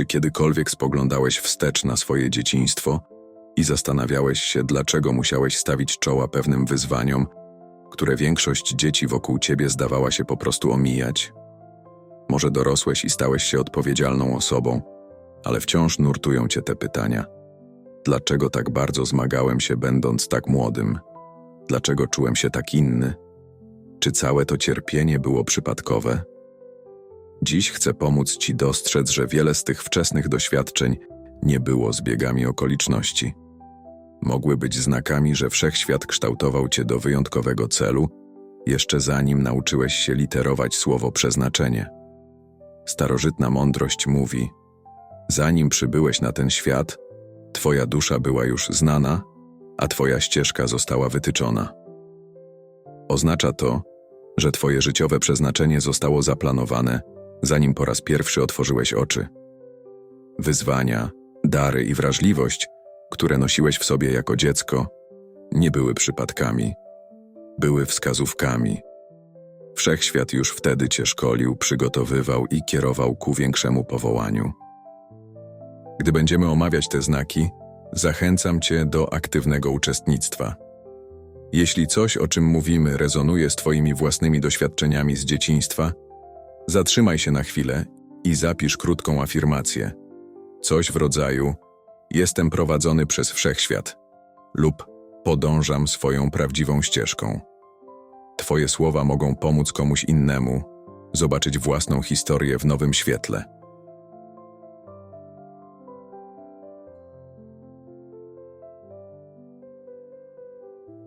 Czy kiedykolwiek spoglądałeś wstecz na swoje dzieciństwo i zastanawiałeś się, dlaczego musiałeś stawić czoła pewnym wyzwaniom, które większość dzieci wokół ciebie zdawała się po prostu omijać? Może dorosłeś i stałeś się odpowiedzialną osobą, ale wciąż nurtują cię te pytania. Dlaczego tak bardzo zmagałem się, będąc tak młodym? Dlaczego czułem się tak inny? Czy całe to cierpienie było przypadkowe? Dziś chcę pomóc Ci dostrzec, że wiele z tych wczesnych doświadczeń nie było zbiegami okoliczności. Mogły być znakami, że wszechświat kształtował Cię do wyjątkowego celu, jeszcze zanim nauczyłeś się literować słowo przeznaczenie. Starożytna mądrość mówi: Zanim przybyłeś na ten świat, Twoja dusza była już znana, a Twoja ścieżka została wytyczona. Oznacza to, że Twoje życiowe przeznaczenie zostało zaplanowane, zanim po raz pierwszy otworzyłeś oczy. Wyzwania, dary i wrażliwość, które nosiłeś w sobie jako dziecko, nie były przypadkami, były wskazówkami. Wszechświat już wtedy cię szkolił, przygotowywał i kierował ku większemu powołaniu. Gdy będziemy omawiać te znaki, zachęcam cię do aktywnego uczestnictwa. Jeśli coś, o czym mówimy, rezonuje z Twoimi własnymi doświadczeniami z dzieciństwa, zatrzymaj się na chwilę i zapisz krótką afirmację. Coś w rodzaju: Jestem prowadzony przez wszechświat lub podążam swoją prawdziwą ścieżką. Twoje słowa mogą pomóc komuś innemu zobaczyć własną historię w nowym świetle.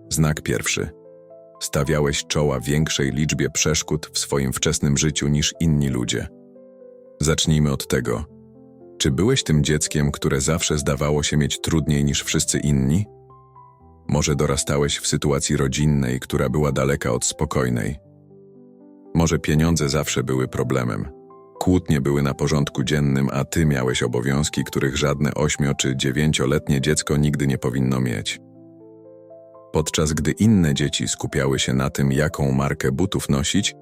Znak pierwszy. Stawiałeś czoła większej liczbie przeszkód w swoim wczesnym życiu niż inni ludzie. Zacznijmy od tego. Czy byłeś tym dzieckiem, które zawsze zdawało się mieć trudniej niż wszyscy inni? Może dorastałeś w sytuacji rodzinnej, która była daleka od spokojnej. Może pieniądze zawsze były problemem. Kłótnie były na porządku dziennym, a ty miałeś obowiązki, których żadne ośmio- czy dziewięcioletnie dziecko nigdy nie powinno mieć. Podczas gdy inne dzieci skupiały się na tym, jaką markę butów nosić,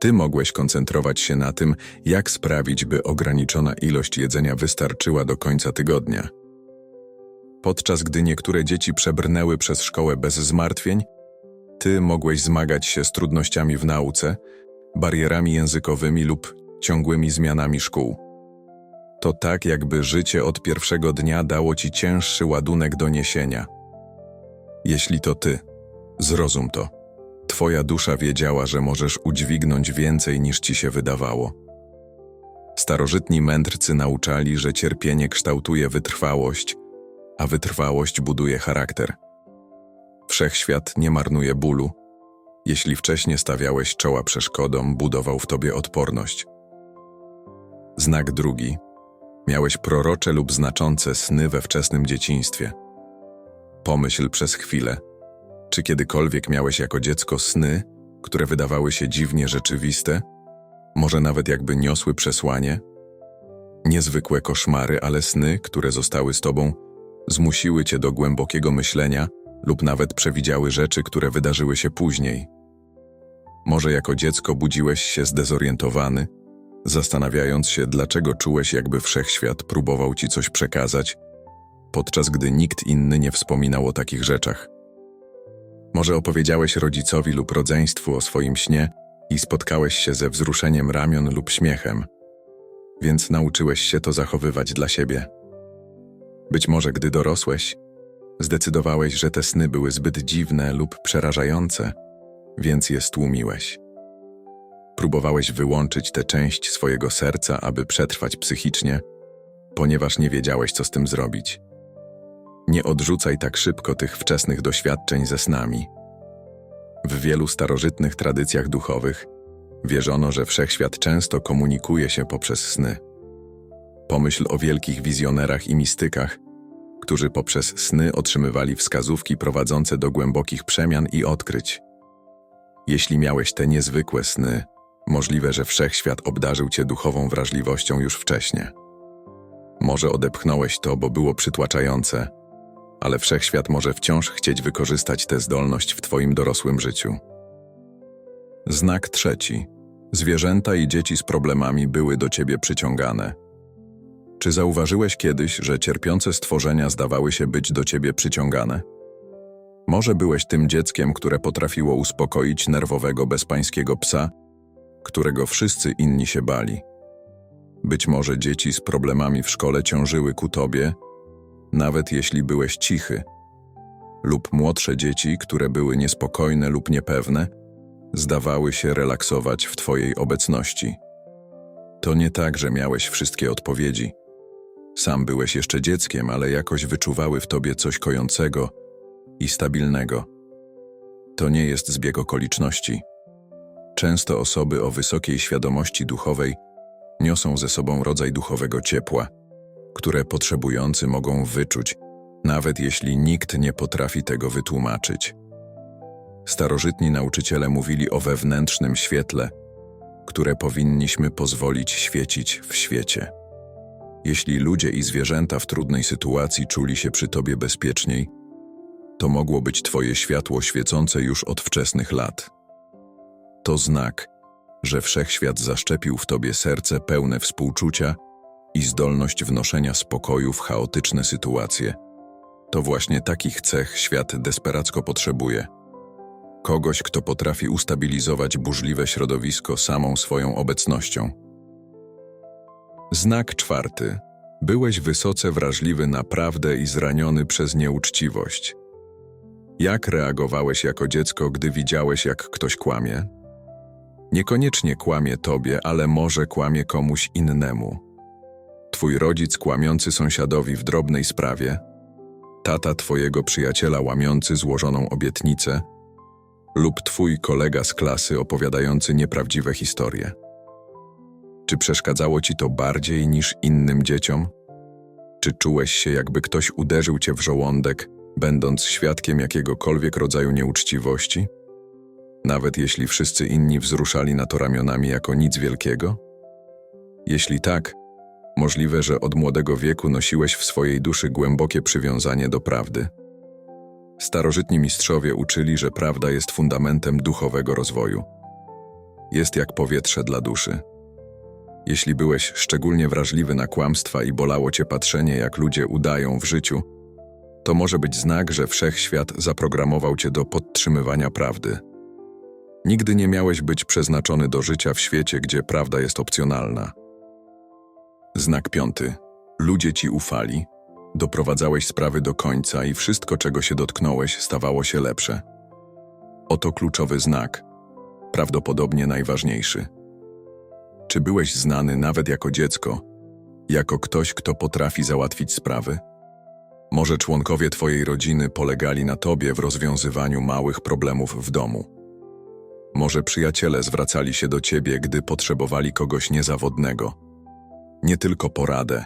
ty mogłeś koncentrować się na tym, jak sprawić, by ograniczona ilość jedzenia wystarczyła do końca tygodnia. Podczas gdy niektóre dzieci przebrnęły przez szkołę bez zmartwień, ty mogłeś zmagać się z trudnościami w nauce, barierami językowymi lub ciągłymi zmianami szkół. To tak, jakby życie od pierwszego dnia dało ci cięższy ładunek do niesienia. Jeśli to ty, zrozum to. Twoja dusza wiedziała, że możesz udźwignąć więcej niż ci się wydawało. Starożytni mędrcy nauczali, że cierpienie kształtuje wytrwałość, a wytrwałość buduje charakter. Wszechświat nie marnuje bólu. Jeśli wcześniej stawiałeś czoła przeszkodom, budował w tobie odporność. Znak drugi. Miałeś prorocze lub znaczące sny we wczesnym dzieciństwie. Pomyśl przez chwilę, czy kiedykolwiek miałeś jako dziecko sny, które wydawały się dziwnie rzeczywiste, może nawet jakby niosły przesłanie? Niezwykłe koszmary, ale sny, które zostały z tobą, zmusiły cię do głębokiego myślenia lub nawet przewidziały rzeczy, które wydarzyły się później. Może jako dziecko budziłeś się zdezorientowany, zastanawiając się, dlaczego czułeś, jakby wszechświat próbował ci coś przekazać, podczas gdy nikt inny nie wspominał o takich rzeczach. Może opowiedziałeś rodzicowi lub rodzeństwu o swoim śnie i spotkałeś się ze wzruszeniem ramion lub śmiechem, więc nauczyłeś się to zachowywać dla siebie. Być może gdy dorosłeś, zdecydowałeś, że te sny były zbyt dziwne lub przerażające, więc je stłumiłeś. Próbowałeś wyłączyć tę część swojego serca, aby przetrwać psychicznie, ponieważ nie wiedziałeś, co z tym zrobić. Nie odrzucaj tak szybko tych wczesnych doświadczeń ze snami. W wielu starożytnych tradycjach duchowych wierzono, że wszechświat często komunikuje się poprzez sny. Pomyśl o wielkich wizjonerach i mistykach, którzy poprzez sny otrzymywali wskazówki prowadzące do głębokich przemian i odkryć. Jeśli miałeś te niezwykłe sny, możliwe, że wszechświat obdarzył cię duchową wrażliwością już wcześnie. Może odepchnąłeś to, bo było przytłaczające, ale wszechświat może wciąż chcieć wykorzystać tę zdolność w Twoim dorosłym życiu. Znak trzeci. Zwierzęta i dzieci z problemami były do Ciebie przyciągane. Czy zauważyłeś kiedyś, że cierpiące stworzenia zdawały się być do ciebie przyciągane? Może byłeś tym dzieckiem, które potrafiło uspokoić nerwowego bezpańskiego psa, którego wszyscy inni się bali. Być może dzieci z problemami w szkole ciążyły ku tobie, nawet jeśli byłeś cichy, lub młodsze dzieci, które były niespokojne lub niepewne, zdawały się relaksować w twojej obecności. To nie tak, że miałeś wszystkie odpowiedzi. Sam byłeś jeszcze dzieckiem, ale jakoś wyczuwały w tobie coś kojącego i stabilnego. To nie jest zbieg okoliczności. Często osoby o wysokiej świadomości duchowej niosą ze sobą rodzaj duchowego ciepła, które potrzebujący mogą wyczuć, nawet jeśli nikt nie potrafi tego wytłumaczyć. Starożytni nauczyciele mówili o wewnętrznym świetle, które powinniśmy pozwolić świecić w świecie. Jeśli ludzie i zwierzęta w trudnej sytuacji czuli się przy tobie bezpieczniej, to mogło być twoje światło świecące już od wczesnych lat. To znak, że wszechświat zaszczepił w tobie serce pełne współczucia i zdolność wnoszenia spokoju w chaotyczne sytuacje. To właśnie takich cech świat desperacko potrzebuje. Kogoś, kto potrafi ustabilizować burzliwe środowisko samą swoją obecnością. Znak czwarty. Byłeś wysoce wrażliwy na prawdę i zraniony przez nieuczciwość. Jak reagowałeś jako dziecko, gdy widziałeś, jak ktoś kłamie? Niekoniecznie kłamie tobie, ale może kłamie komuś innemu. Twój rodzic kłamiący sąsiadowi w drobnej sprawie, tata twojego przyjaciela łamiący złożoną obietnicę lub twój kolega z klasy opowiadający nieprawdziwe historie. Czy przeszkadzało ci to bardziej niż innym dzieciom? Czy czułeś się, jakby ktoś uderzył cię w żołądek, będąc świadkiem jakiegokolwiek rodzaju nieuczciwości? Nawet jeśli wszyscy inni wzruszali na to ramionami jako nic wielkiego? Jeśli tak, możliwe, że od młodego wieku nosiłeś w swojej duszy głębokie przywiązanie do prawdy. Starożytni mistrzowie uczyli, że prawda jest fundamentem duchowego rozwoju. Jest jak powietrze dla duszy. Jeśli byłeś szczególnie wrażliwy na kłamstwa i bolało cię patrzenie, jak ludzie udają w życiu, to może być znak, że wszechświat zaprogramował cię do podtrzymywania prawdy. Nigdy nie miałeś być przeznaczony do życia w świecie, gdzie prawda jest opcjonalna. Znak piąty. Ludzie ci ufali, doprowadzałeś sprawy do końca i wszystko, czego się dotknąłeś, stawało się lepsze. Oto kluczowy znak, prawdopodobnie najważniejszy. Czy byłeś znany nawet jako dziecko, jako ktoś, kto potrafi załatwić sprawy? Może członkowie twojej rodziny polegali na tobie w rozwiązywaniu małych problemów w domu. Może przyjaciele zwracali się do ciebie, gdy potrzebowali kogoś niezawodnego. Nie tylko poradę,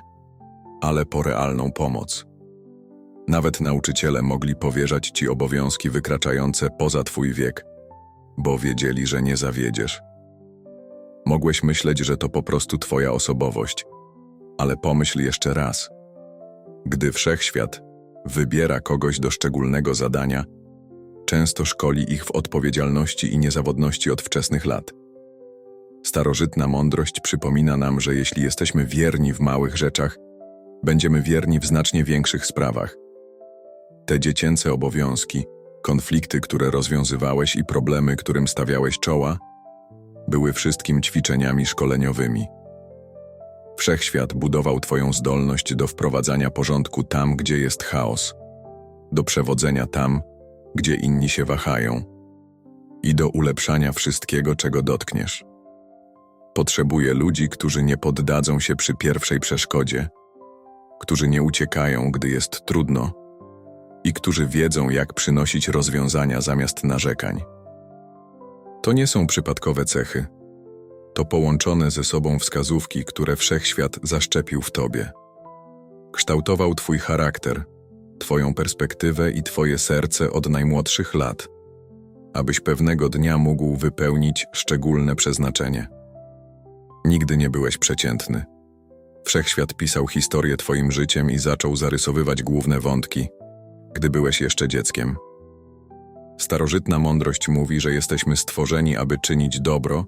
ale po realną pomoc. Nawet nauczyciele mogli powierzać ci obowiązki wykraczające poza twój wiek, bo wiedzieli, że nie zawiedziesz. Mogłeś myśleć, że to po prostu twoja osobowość, ale pomyśl jeszcze raz. Gdy wszechświat wybiera kogoś do szczególnego zadania, często szkoli ich w odpowiedzialności i niezawodności od wczesnych lat. Starożytna mądrość przypomina nam, że jeśli jesteśmy wierni w małych rzeczach, będziemy wierni w znacznie większych sprawach. Te dziecięce obowiązki, konflikty, które rozwiązywałeś i problemy, którym stawiałeś czoła, były wszystkim ćwiczeniami szkoleniowymi. Wszechświat budował Twoją zdolność do wprowadzania porządku tam, gdzie jest chaos, do przewodzenia tam, gdzie inni się wahają i do ulepszania wszystkiego, czego dotkniesz. Potrzebuje ludzi, którzy nie poddadzą się przy pierwszej przeszkodzie, którzy nie uciekają, gdy jest trudno i którzy wiedzą, jak przynosić rozwiązania zamiast narzekań. To nie są przypadkowe cechy. To połączone ze sobą wskazówki, które wszechświat zaszczepił w tobie. Kształtował twój charakter, twoją perspektywę i twoje serce od najmłodszych lat, abyś pewnego dnia mógł wypełnić szczególne przeznaczenie. Nigdy nie byłeś przeciętny. Wszechświat pisał historię twoim życiem i zaczął zarysowywać główne wątki, gdy byłeś jeszcze dzieckiem. Starożytna mądrość mówi, że jesteśmy stworzeni, aby czynić dobro,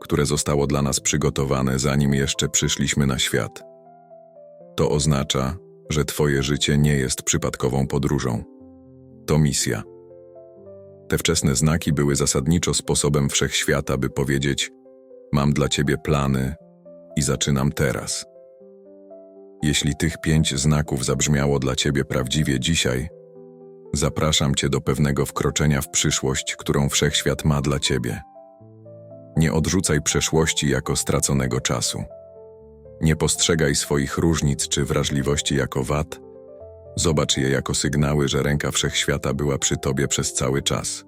które zostało dla nas przygotowane, zanim jeszcze przyszliśmy na świat. To oznacza, że Twoje życie nie jest przypadkową podróżą. To misja. Te wczesne znaki były zasadniczo sposobem wszechświata, by powiedzieć: Mam dla Ciebie plany i zaczynam teraz. Jeśli tych pięć znaków zabrzmiało dla Ciebie prawdziwie dzisiaj, zapraszam Cię do pewnego wkroczenia w przyszłość, którą wszechświat ma dla Ciebie. Nie odrzucaj przeszłości jako straconego czasu. Nie postrzegaj swoich różnic czy wrażliwości jako wad. Zobacz je jako sygnały, że ręka wszechświata była przy tobie przez cały czas.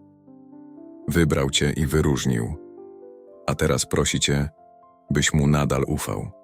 Wybrał cię i wyróżnił. A teraz prosi cię, byś mu nadal ufał.